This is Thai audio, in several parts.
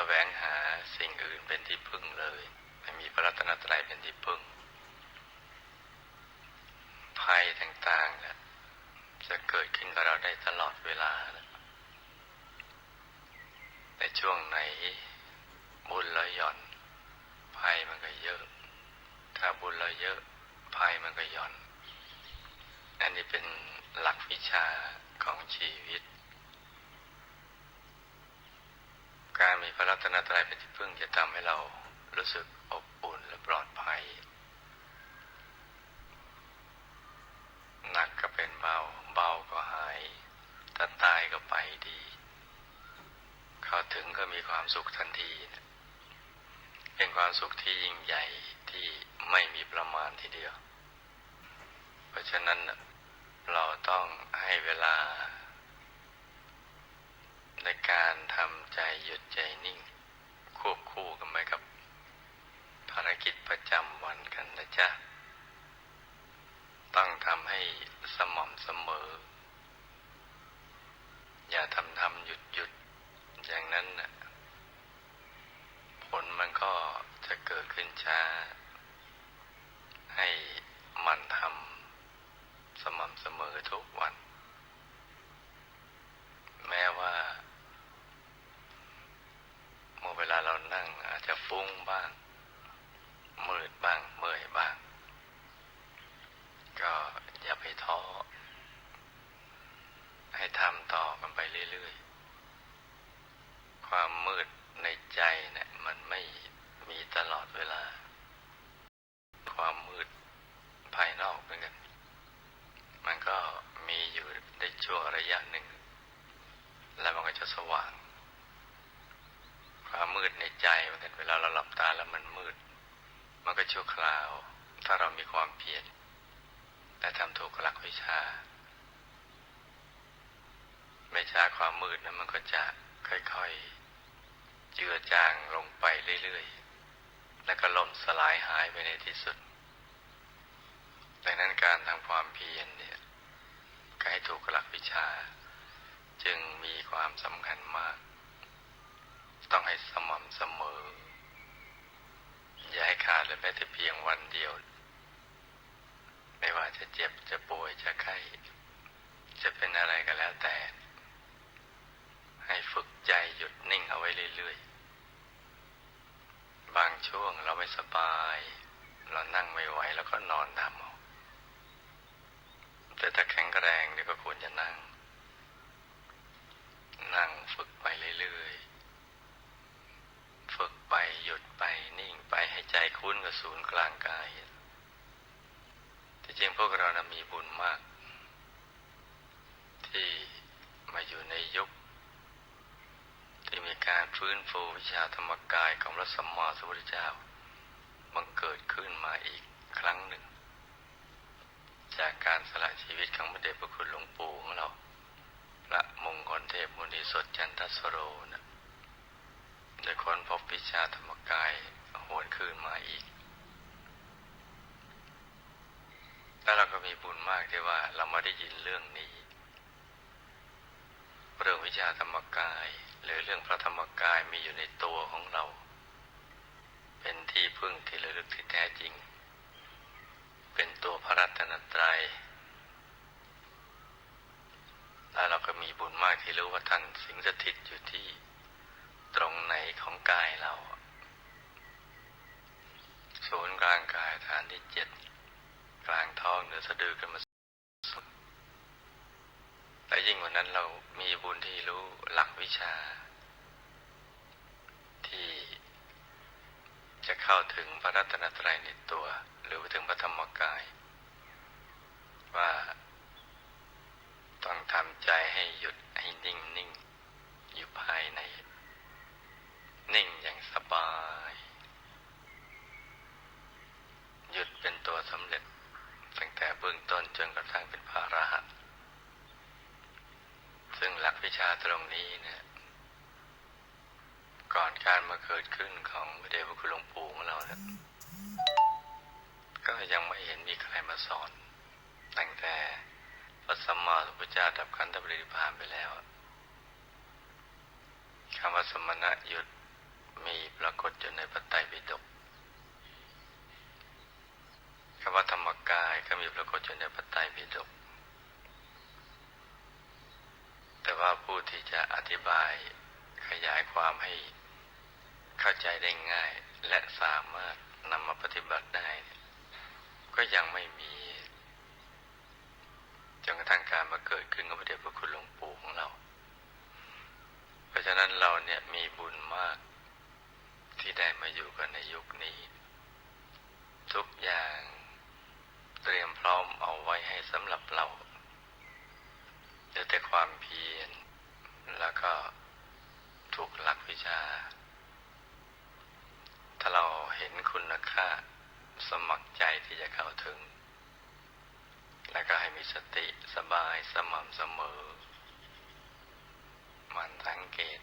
สวงหาสิ่งอื่นเป็นที่พึ่งเลย ไม่มีพระรัตนตรัยเป็นที่พึ่ง ภัยต่างๆนะจะเกิดขึ้นกับเราได้ตลอดเวลานะในช่วงไหนบุญเราหย่อน ภัยมันก็เยอะ ถ้าบุญเราเยอะ ภัยมันก็หย่อน อันนี้เป็นหลักวิชาของชีวิต การมีพระรัตนตรัยเป็นที่พึ่งจะทำให้เรารู้สึกอบอุ่นและปลอดภัย หนักก็เป็นเบา เบาก็หายถ้าตายก็ไปดี เข้าถึงก็มีความสุขทันทีนะเป็นความสุขที่ยิ่งใหญ่ที่ไม่มีประมาณทีเดียว เพราะฉะนั้นเราต้องให้เวลา ในการทำใจหยุดใจนิ่ง ควบคู่กันไปกับ ภารกิจประจำวันกันนะจ๊ะต้องทำให้สม่ำเสมอ อย่าทำทำหยุดหยุดอย่างนั้นนะผลมันก็จะเกิดขึ้นช้า ให้มันทำสม่ำเสมอทุกวัน แม้ว่า เมื่อเวลาเรานั่งอาจจะฟุ้งบ้างมืดบ้าง เมื่อยบ้าง ก็อย่าไปท้อ ให้ทำต่อกันไปเรื่อยๆ ความมืดในใจเนี่ยมันไม่มีตลอดเวลา ความมืดภายนอกเหมือนกัน มันก็มีอยู่ในช่วงระยะหนึ่ง แล้วมันก็จะสว่าง ความมืดในใจเหมือนกันเวลาเราหลับตาแล้วมันมืด มันก็ชั่วคราว ถ้าเรามีความเพียรและทำถูกหลักวิชา ไม่ช้าความมืดนั้นมันก็จะค่อยๆ เจือจางลงไปเรื่อยๆ แล้วก็ล่มสลายหาย ไปในที่สุด ดังนั้นการทำความเพียรเนี่ยก็ให้ถูกหลักวิชา จึงมีความสำคัญมาก ต้องให้สม่ำเสมอ อย่าให้ขาดเลยแม้แต่เพียงวันเดียว ไม่ว่าจะเจ็บจะป่วยจะไข้ จะเป็นอะไรก็แล้วแต่ ให้ฝึกใจหยุดนิ่งเอาไว้เรื่อยๆ บางช่วงเราไม่สบาย เรานั่งไม่ไหวแล้วก็นอนทำเอาแต่ถ้าแข็งแรงเนี่ยก็ควรจะนั่ง นั่งฝึกไปเรื่อยๆ ฝึกไปหยุดไปนิ่งไปให้ใจคุ้นกับศูนย์กลางกาย ที่จริงพวกเรานะมี บุญมาก ที่มาอยู่ในยุค ที่มีการฟื้นฟูวิชาธรรมกายของพระสัมมาสัมพุทธเจ้าบังเกิดขึ้นมาอีกครั้งหนึ่ง จากการสละชีวิตของพระเดชพระคุณหลวงปู่ของเรา พระมงคลเทพมุนีสดจันทสโรนะโดยคนพบวิชาธรรมกายหวนคืนมาอีก แล้วเราก็มีบุญมากที่ว่าเรามาได้ยินเรื่องนี้ เรื่องวิชาธรรมกาย หรือเรื่องพระธรรมกายมีอยู่ในตัวของเรา เป็นที่พึ่งที่ระลึกที่แท้จริง เป็นตัวพระรัตนตรัยแล้วเราก็มีบุญมากที่รู้ว่าท่านสิงสถิตอยู่ที่ตรงไหนของกายเรา ศูนย์กลางกายฐานที่เจ็ด กลางท้องเหนือสะดือกันมาสุดและยิ่งกว่านั้นเรามีบุญที่รู้หลักวิชา ที่จะเข้าถึงพระรัตนตรัยในตัว หรือไปถึงพระธรรมกาย วิชาตรงนี้เนี่ยก่อนการมาเกิดขึ้นของพระเดชพระคุณหลวงปู่ของเราเนี่ยก็ยังไม่เห็นมีใครมาสอน ตั้งแต่พระสัมมาสัมพุทธเจ้าดับขันธปริพานไปแล้วคำว่าสมณะหยุดมีปรากฏอยู่ในปัตไตปิฎกคำว่าธรรมกายก็มีปรากฏอยู่ในปัตไตปิฎก ว่าผู้ที่จะอธิบายขยายความให้เข้าใจได้ง่าย และสามารถนำมาปฏิบัติได้ ก็ยังไม่มีจนกระทั่งการมาเกิดขึ้นกับพระเดชพระคุณหลวงปู่ของเรา เพราะฉะนั้นเราเนี่ยมีบุญมากที่ได้มาอยู่กันในยุคนี้ ทุกอย่างเตรียมพร้อมเอาไว้ให้สำหรับเรา เหลือแต่ความเพียร แล้วก็ถูกหลักวิชา ถ้าเราเห็นคุณค่าสมัครใจที่จะเข้าถึง แล้วก็ให้มีสติสบายสม่ำเสมอ มันสังเกต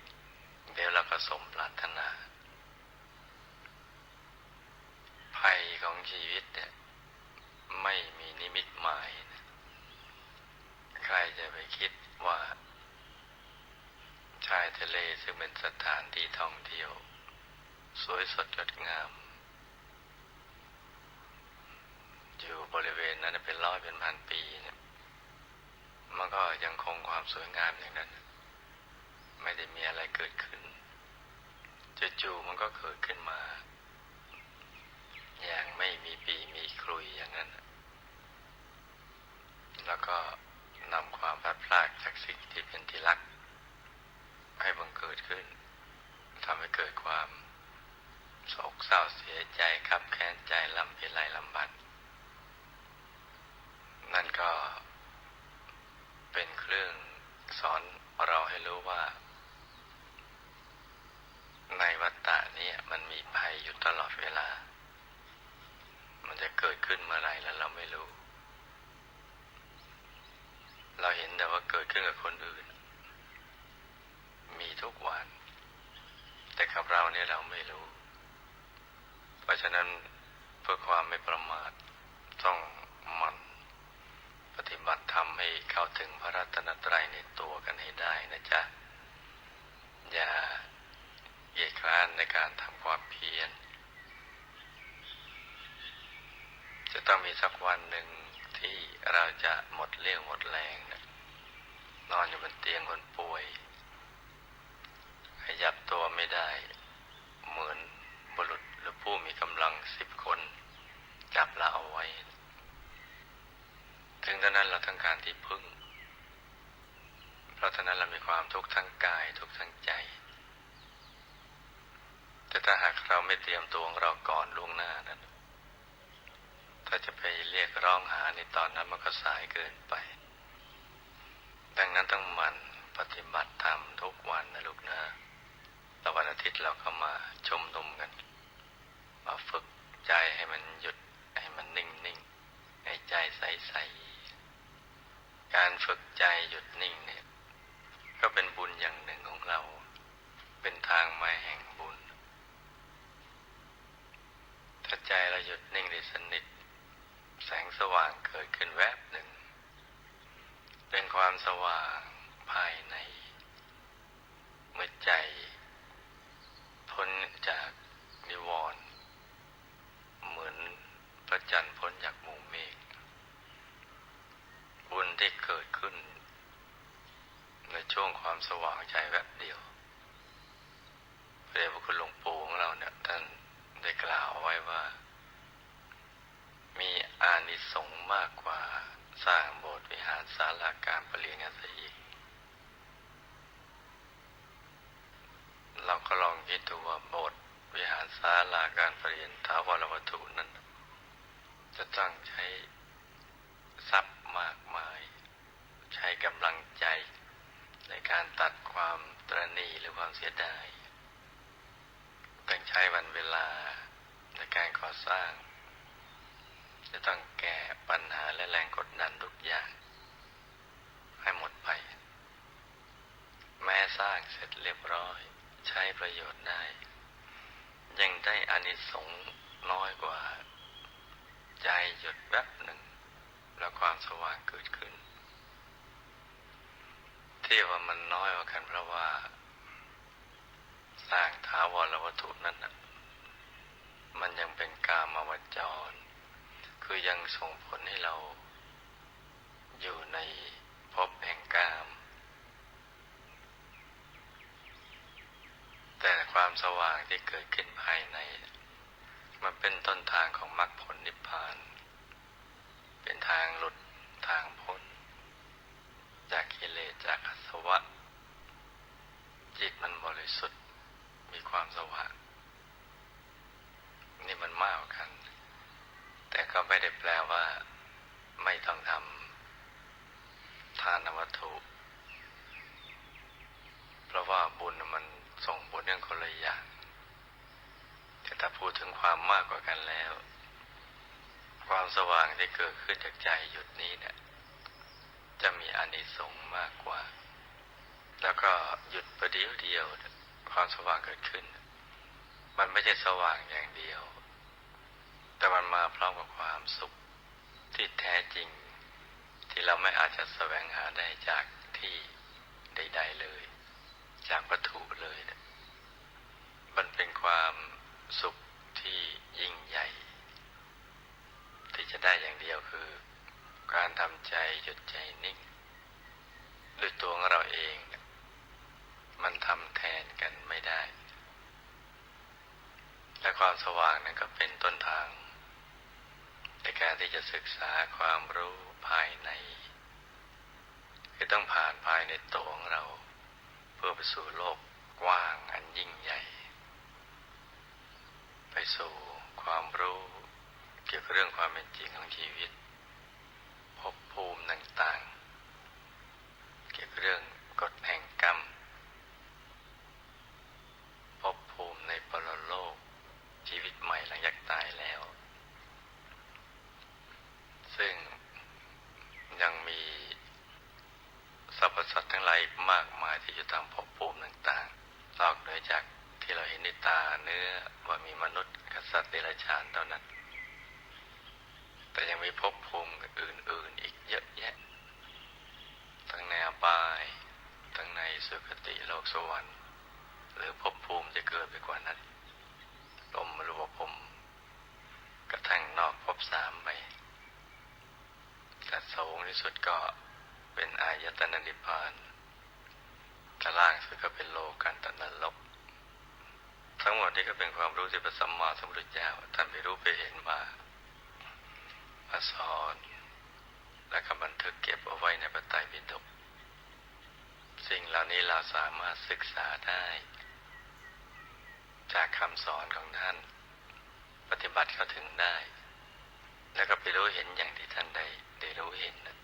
เดี๋ยวเราก็สมปรารถนา ภัยของชีวิตเนี่ยไม่มีนิมิตหมาย ใครจะไปคิดว่าชายทะเลซึ่งเป็นสถานที่ท่องเที่ยว สวยสดงดงาม อยู่บริเวณนั้นเป็นร้อยเป็นพันปีเนี่ยมันก็ยังคงความสวยงามอย่างนั้น ไม่ได้มีอะไรเกิดขึ้นจู่ๆมันก็เกิดขึ้นมา อย่างไม่มีปีมีครุยอย่างนั้น แล้วก็ นำความพลาดพลาดจากสิ่งที่เป็นที่รัก ให้บังเกิดขึ้นทำให้เกิดความโศกเศร้าเสียใจขับแค้นใจลำพิไรลำบัดนั่นก็เป็นเครื่องสอนเราให้รู้ว่า ในวัฏฏะนี้มันมีภัยอยู่ตลอดเวลา มันจะเกิดขึ้นเมื่อไรแล้วเราไม่รู้ เราเห็นแต่ว่าเกิดขึ้นกับคนอื่น มีทุกวัน แต่กับเราเนี่ยเราไม่รู้ เพราะฉะนั้นเพื่อความไม่ประมาทต้องหมันปฏิบัติธรรมให้เข้าถึงพระรัตนตรัยในตัวกันให้ได้นะจ๊ะ อย่าเกียจคร้านในการทำความเพียรจะต้องมีสักวันหนึ่ง ที่เราจะหมดเรี่ยวหมดแรงนะนอนอยู่บนเตียงคนป่วย ขยับตัวไม่ได้ เหมือนบุรุษหรือผู้มีกำลังสิบคน จับเราเอาไว้ ถึงตอนนั้นเราต้องการที่พึ่ง เพราะตอนนั้นเรามีความทุกข์ทั้งกายทุกข์ทั้งใจ แต่ถ้าหากเราไม่เตรียมตัวของเราก่อนล่วงหน้านั้น ถ้าจะไปเรียกร้อง หาในตอนนั้นมันก็สายเกินไป ดังนั้นต้องมันปฏิบัติธรรมทุกวันนะลูกนะแล้ววันอาทิตย์เราก็มาชมนุมกัน มาฝึกใจให้มันหยุดให้มันนิ่งนิ่งให้ใจใสใสการฝึกใจหยุดนิ่งเนี่ย ก็เป็นบุญอย่างหนึ่งของเรา เป็นทางมาแห่งบุญ ถ้าใจเราหยุดนิ่งได้สนิท แสงสว่างเกิดขึ้นแวบหนึ่ง เป็นความ สว่างภายใน เมื่อใจ พ้นจากนิวรณ์เหมือนพระจันทร์พ้นจากหมู่เมฆบุญที่เกิดขึ้น ในช่วงความสว่างใจแวบเดียวพระเดชพระคุณหลวงปู่ของเราเนี่ยท่านได้กล่าวไว้ว่า มีอานิสงส์มากกว่าสร้างโบสถ์วิหารศาลาการประเรียนกันซะอีก เราก็ลองคิดดูว่าโบสถ์วิหารศาลาการประเรียนท้าวรวัตถุนั้น จะต้องใช้ทรัพย์มากมาย ใช้กำลังใจ ในการตัดความตรณีหรือความเสียดายต้องใช้วันเวลาในการก่อสร้าง จะต้องแก้ปัญหาและแรงกดดันทุกอย่าง ให้หมดไป แม้สร้างเสร็จเรียบร้อย ใช้ประโยชน์ได้ ยังได้อานิสงส์น้อยกว่า ใจหยุดแป๊บหนึ่ง แล้วความสว่างเกิดขึ้น ที่ว่ามันน้อยกว่ากันเพราะว่า สร้างถาวรวัตถุนั้นนะมันยังเป็นกามวจร คือยังส่งผลให้เรา อยู่ในภพแห่งกาม แต่ความ สว่างที่เกิดขึ้นภายใน มันเป็นต้นทางของมรรคผลนิพพาน เป็นทางหลุดทางพ้น จากกิเลสจากอสวะ จิตมันบริสุทธิ์มีความสว่างนี่มันมากกัน แต่ก็ไม่ได้แปลว่า ไม่ต้องทำทานวัตถุ เพราะว่าบุญมัน เรื่องคนละอย่างแต่ถ้าพูดถึงความมากกว่ากันแล้ว ความสว่างที่เกิดขึ้นจากใจหยุดนี้เนี่ยจะมีอานิสงส์มากกว่า แล้วก็หยุดประเดี๋ยวเดียว ความสว่างเกิดขึ้น มันไม่ใช่สว่างอย่างเดียว แต่มันมาพร้อมกับความสุขที่แท้จริง ที่เราไม่อาจจะแสวงหาได้จากที่ใด ๆเลย จากวัตถุเลยนี่ย มันเป็นความสุขที่ยิ่งใหญ่ ที่จะได้อย่างเดียวคือ การทำใจหยุดใจนิ่งด้วยตัวของเราเอง มันทำแทนกันไม่ได้ และความสว่างนั้นก็เป็นต้นทาง ในการที่จะศึกษาความรู้ภายในคือต้องผ่านภายในตัวของเรา เพื่อไปสู่โลกกว้างอันยิ่งใหญ่ ไปสู่ความรู้เกี่ยวกับเรื่องความเป็นจริงของชีวิตภพภูมิต่างๆ เกี่ยวกับเรื่องกฎแห่งกรรมภพภูมิในปรโลก ชีวิตใหม่หลังจากตายแล้ว ซึ่งยังมีสรรพสัตว์ทั้งหลายมากมายที่จะทำภพภูมิต่างๆนอกเหนือจากที่เราเห็นในตาเนื้อว่ามีมนุษย์กษัตริย์เดรัจฉานเท่านั้น แต่ยังมีภพภูมิอื่นๆอีกเยอะแยะ ทั้งในอบาย ทั้งในสุคติโลกสวรรค์ หรือภพภูมิจะเกิดไปกว่านั้นลมรูปภพกระทั่งนอกภพสามไปแต่สูงที่สุดก็เป็นอายตนะนิพพานกระล่างสุดก็เป็นโลกันตนรกทั้งหมดนี้ก็ เป็นความรู้ที่พระสัมมาสัมพุทธเจ้าท่านไปรู้ไปเห็นมามาสอนและก็บันทึกเก็บเอาไว้ในพระไตรปิฎกสิ่งเหล่านี้เราสามารถศึกษาได้ จากคำสอนของท่าน ปฏิบัติเข้าถึงได้ แล้วก็ไปรู้เห็นอย่างที่ท่านได้ได้รู้เห็นนะ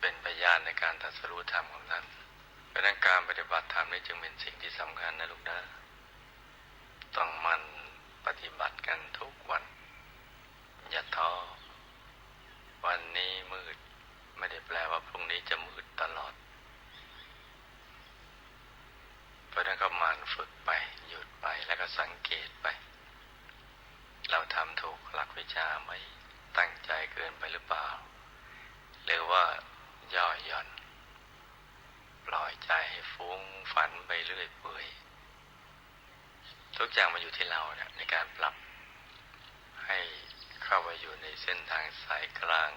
เป็นพยานในการตรัสรู้ธรรมของท่านเพราะนั้นการปฏิบัติธรรมนี่จึงเป็นสิ่งที่สำคัญนะลูกนะต้องมันปฏิบัติกันทุกวัน อย่าท้อ วันนี้มืด ไม่ได้แปลว่าพรุ่งนี้จะมืดตลอด เพราะนั้นก็มันฝึกไป หยุดไป แล้วก็สังเกตไป เราทำถูกหลักวิชาไหม ตั้งใจเกินไปหรือเปล่า หรือว่าย่อหย่อน ปล่อยใจให้ฟุ้งฝันไปเรื่อยเปื่อย ทุก อย่างมาอยู่ที่เราเนี่ยในการปรับให้เข้าไปอยู่ในเส้นทางสายกลาง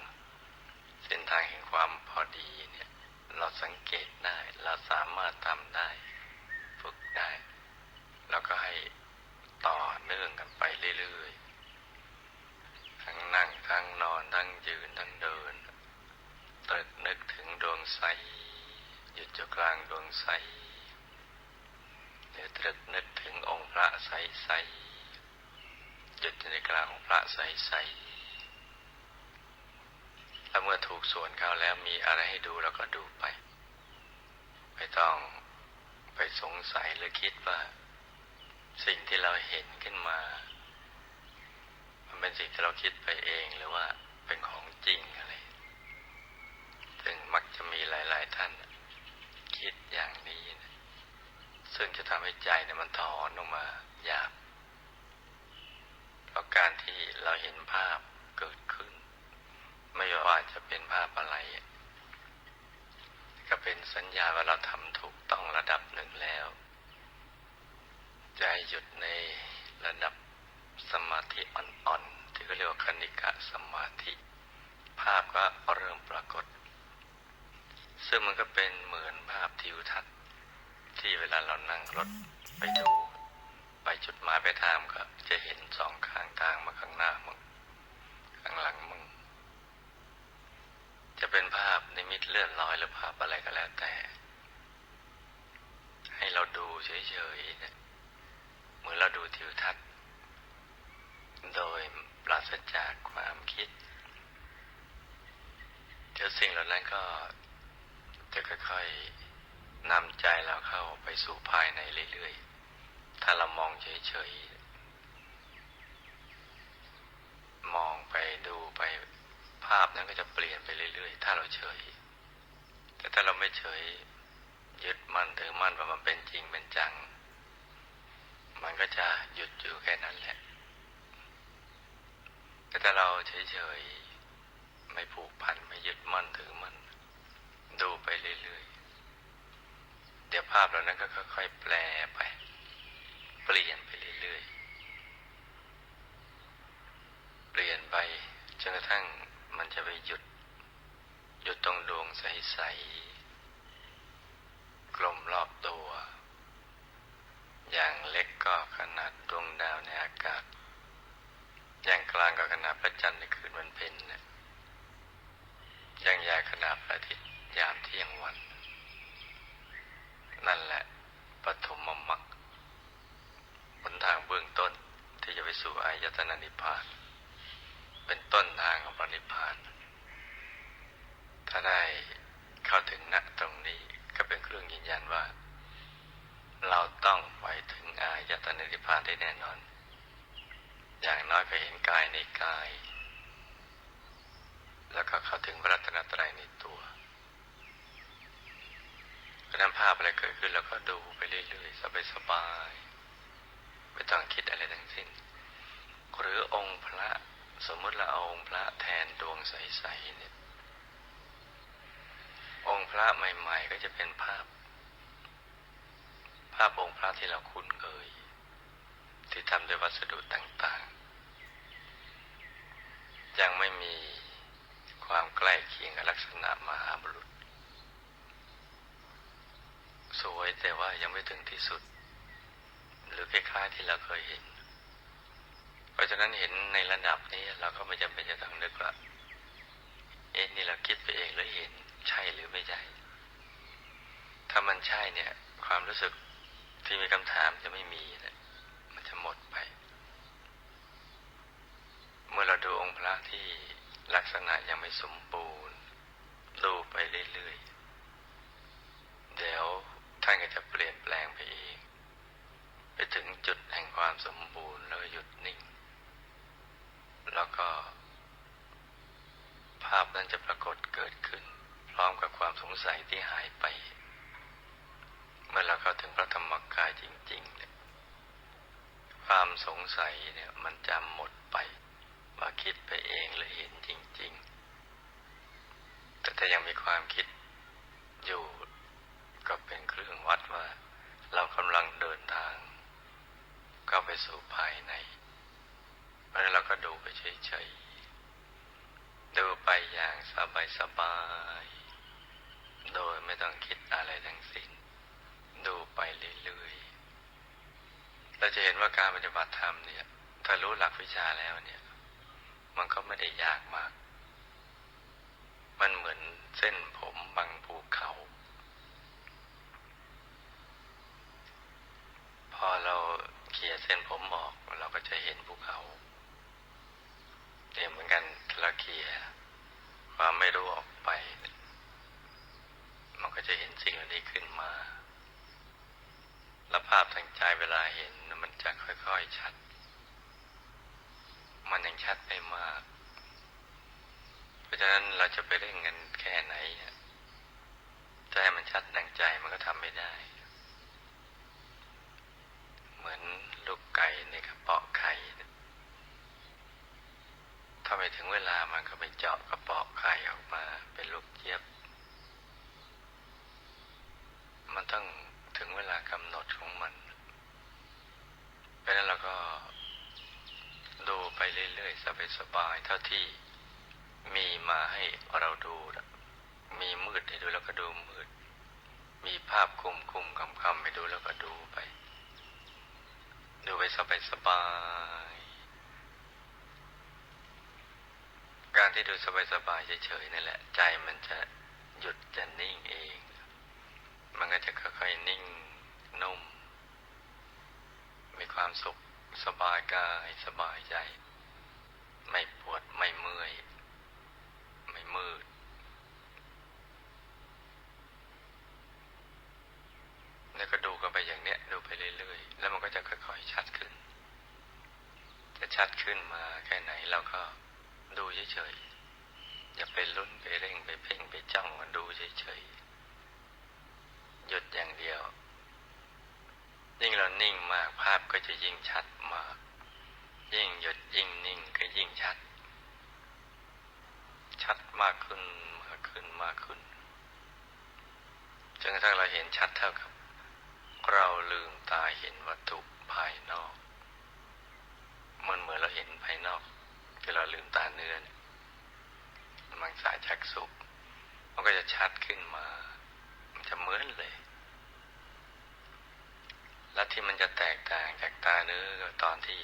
เส้นทางแห่งความพอดีเนี่ย เราสังเกตได้ เราสามารถทำได้ ฝึกได้ แล้วก็ให้ต่อเนื่องกันไปเรื่อยๆ ทั้งนั่ง ทั้งนอน ทั้งยืน ทั้งเดินตรึกนึกถึงดวงใส หยุดอยู่กลางดวงใสหรือตรึกนึกถึงองค์พระใสใสหยุดอยู่ในกลางของพระใสใสแล้วเมื่อถูกส่าแล้วมีอะไรให้ดูเราก็ดูไป ไม่ต้องไปสงสัยหรือคิดว่า สิ่งที่เราเห็นขึ้นมา มันเป็นสิ่งที่เราคิดไปเองหรือว่าเป็นของจริงอะไร ซึ่งมักจะมีหลาย ๆ ท่าน คิดอย่างนี้นะซึ่งจะทำให้ใจเนี่ยมันถอนออกมาหยาบเพราะการที่เราเห็นภาพ จะเป็นภาพอะไร ก็เป็นสัญญาว่าเราทำถูกต้องระดับหนึ่งแล้วใจหยุดในระดับสมาธิอ่อนๆที่เขาเรียกว่าคณิกะสมาธิ ภาพก็เริ่มปรากฏ ซึ่งมันก็เป็นเหมือนภาพทิวทัศน์ ที่เวลาเรานั่งรถไปดู ไปจุดหมายไปทางก็จะเห็นสองข้างทางมาข้างหน้ามึงข้างหลังมึง จะเป็นภาพนิมิตเลื่อนลอยหรือภาพอะไรก็แล้วแต่ ให้เราดูเฉยๆเนี่ยเหมือนเราดูทิวทัศน์ โดยปราศจากความคิดเดี๋ยวสิ่งเหล่านั้นก็จะค่อยๆนำใจเราเข้าไปสู่ภายในเรื่อยๆ ถ้าเรามองเฉยๆ มองไปดูไป ภาพนั้นก็จะเปลี่ยนไปเรื่อย ๆ ถ้าเราเฉย แต่ถ้าเราไม่เฉย ยึดมั่นถือมั่นว่ามันเป็นจริงเป็นจัง มันก็จะหยุดอยู่แค่นั้นแหละ แต่ถ้าเราเฉยๆไม่ผูกพันไม่ยึดมั่นถือมั่นดูไปเรื่อยๆ เดี๋ยวภาพเหล่านั้นก็ค่อยๆแปลไป เปลี่ยนไปเรื่อยๆ เปลี่ยนไปจนกระทั่ง มันจะไปหยุด หยุดตรงดวงใสๆกลมรอบตัว อย่างเล็กก็ขนาดดวงดาวในอากาศ อย่างกลางก็ขนาดพระจันทร์ในคืนวันเพ็ญนี่ยอย่างใหญ่ขนาดพระอาทิตย์ยามเที่ยงวัน นั่นแหละปฐมมรรคหนทางเบื้องต้นที่จะไปสู่อายตนะนิพพาน เป็นต้น นิพพาน ถ้าได้เข้าถึงณตรงนี้ก็เป็นเครื่องยืนยันว่า เราต้องไปถึงอายตนะนิพพานได้แน่นอน อย่างน้อยก็เห็นกายในกาย แล้วก็เข้าถึงพระรัตนตรัยในตัวเพราะนั้นภาพอะไรเกิดขึ้นเราก็ดูไปเรื่อยๆสบายๆไม่ต้องคิดอะไรทั้งสิ้น หรือองค์พระ สมมติเราเอาองค์พระแทนดวงใสๆเนี่ย องค์พระใหม่ ๆ ก็จะเป็นภาพ ภาพองค์พระที่เราคุ้นเคย ที่ทำด้วยวัสดุต่างๆ ยังไม่มีความใกล้เคียงกับลักษณะมหาบุรุษ สวยแต่ว่ายังไม่ถึงที่สุด หรือคล้ายๆที่เราเคยเห็น เพราะฉะนั้นเห็นในระดับนี้เราก็ไม่จำเป็นจะต้องนึกว่าเอ็นนี่เราคิดไปเองหรือเห็นใช่หรือไม่ใช่ ถ้ามันใช่เนี่ย ความรู้สึกที่มีคำถามจะไม่มีนะมันจะหมดไป เมื่อเราดูองค์พระที่ลักษณะยังไม่สมบูรณ์ดูไปเรื่อยๆ เดี๋ยวท่านก็จะเปลี่ยนแปลงไปเอง ไปถึงจุดแห่งความสมบูรณ์แล้วหยุดนิ่ง แล้วก็ ภาพนั้นจะปรากฏเกิดขึ้น พร้อมกับความสงสัยที่หายไป เมื่อเราเข้าถึงพระธรรมกายจริงๆเนี่ยความสงสัยเนี่ยมันจะหมดไปว่าคิดไปเองหรือเห็นจริง ๆ แต่ถ้ายังมีความคิดอยู่ก็เป็นเครื่องวัดว่า เรากำลังเดินทาง เข้าไปสู่ภายใน ราะนั้นเราก็ดูไปเฉยๆ ดูไปอย่างสบายๆ โดยไม่ต้องคิดอะไรทั้งสิ้น ดูไปเรื่อยๆ เราจะเห็นว่าการปฏิบัติธรรมเนี่ย ถ้ารู้หลักวิชาแล้วเนี่ย มันก็ไม่ได้ยากมาก มันเหมือนเส้นผมบางภูเขา พอเราเขี่ยเส้นผมออกเราก็จะเห็นภูเขาเนี่ยเหมือนกัน เราเขี่ยความไม่รู้ออกไป มันก็จะเห็นสิ่งเหล่านี้ขึ้นมา และภาพทางใจเวลาเห็นมันจะค่อยๆชัด มันยังชัดไม่มาก เพราะฉะนั้นเราจะไปเร่งเงินแค่ไหนจะให้มันชัดดังใจมันก็ทำไม่ได้ เหมือนลูกไก่ในกระเปาะไข่ถ้าไปถึงเวลามันก็ไปเจาะกระเปาะไข่อ สบายเท่าที่มีมาให้เราดูนะมีมืดให้ดูแล้วก็ดูมืด มีภาพคุมคุมคำคำให้ดูแล้วก็ดูไป ดูไปสบายสบาย การที่ดูสบายสบายเฉยๆนั่นแหละใจมันจะหยุดจะนิ่งเอง มันก็จะค่อยๆนิ่งนุ่ม มีความสุขสบายกายสบายใจ ไม่ปวดไม่เมื่อย ไม่มืด แล้วก็ดูกันไปอย่างเนี้ย ดูไปเรื่อยๆ แล้วมันก็จะค่อยๆชัดขึ้น จะชัดขึ้นมาแค่ไหนเราก็ดูเฉยๆ อย่าไปลุ้นไปเร่งไปเพ่งไปจ้องมันดูเฉยๆ หยุดอย่างเดียว ยิ่งเรานิ่งมากภาพก็จะยิ่งชัดมาก ยิ่งหยุดยิ่งนิ่งก็ยิ่งชัด ชัดมากขึ้นมากขึ้นมากขึ้นจนกระทั่งเราเห็น ชัดเท่ากับ เราลืมตาเห็นวัตถุภายนอก มันเหมือนเราเห็นภายนอกคือเราลืมตาเนื้อเนี่ยมังสายชักสุขมันก็จะชัดขึ้นมา มันจะเหมือนเลย และที่มันจะแตกต่างจากตาเนื้อก็ตอนที่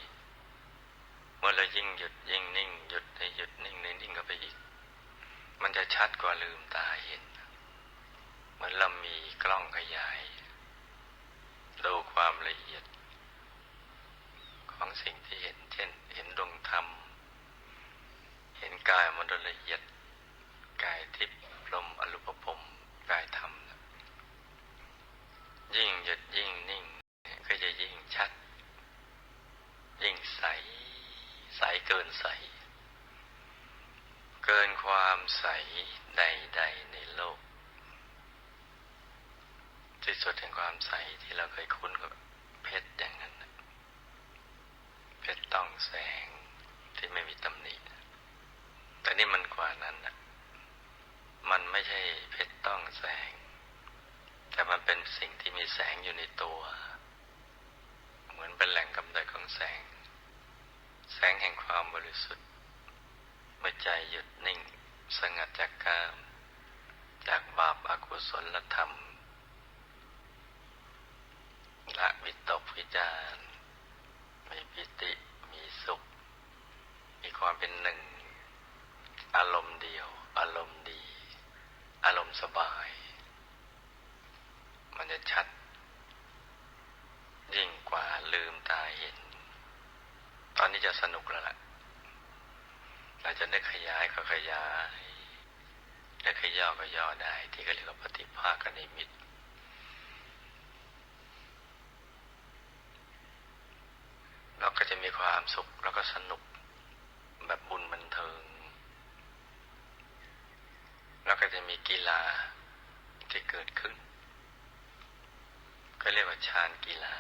เมื่อเรายิ่งหยุดยิ่งนิ่ง หยุดให้หยุดนิ่งในนิ่งก็ไปอีก มันจะชัดกว่าลืมตาเห็น เหมือนเรามีกล้องขยาย ดูความละเอียด ของสิ่งที่เห็น เช่น เห็นดวงธรรม เห็นกายมันโดย ละเอียดกายทิพย์ลมอรูปภพกายธรรม ยิ่งหยุดยิ่งนิ่ง ก็จะยิ่งชัด ยิ่งใส ใสเกินใส เกินความใสใด ๆ ในโลก ที่สุดแห่งความใสที่เราเคยคุ้นกับเพชรอย่างนั้น เพชรต้องแสงที่ไม่มีตำหนิ แต่นี่มันกว่านั้นนะมันไม่ใช่เพชรต้องแสง แต่มันเป็นสิ่งที่มีแสงอยู่ในตัว เหมือนเป็นแหล่งกำเนิดของแสง แสงแห่งความบริสุทธิ์เมื่อใจหยุดนิ่ง สงัดจากกาม จากบาปอากุศลธรรมละวิตกวิจารมีปิติ มีสุข มีความเป็นหนึ่ง อารมณ์เดียว อารมณ์ดี อารมณ์สบาย มันจะชัด ยิ่งกว่าลืมตาเห็น ตอนนี้จะสนุกแล้วล่ะเราจะได้ขยายก็ขยายและขย่อก็ย่อได้ ที่เขาเรียกว่าปฏิภาคนิมิตเราก็จะมีความสุขแล้วก็สนุกแบบบุญบันเทิง แล้วก็จะมีกีฬาที่เกิดขึ้น ก็เรียกว่าฌานกีฬา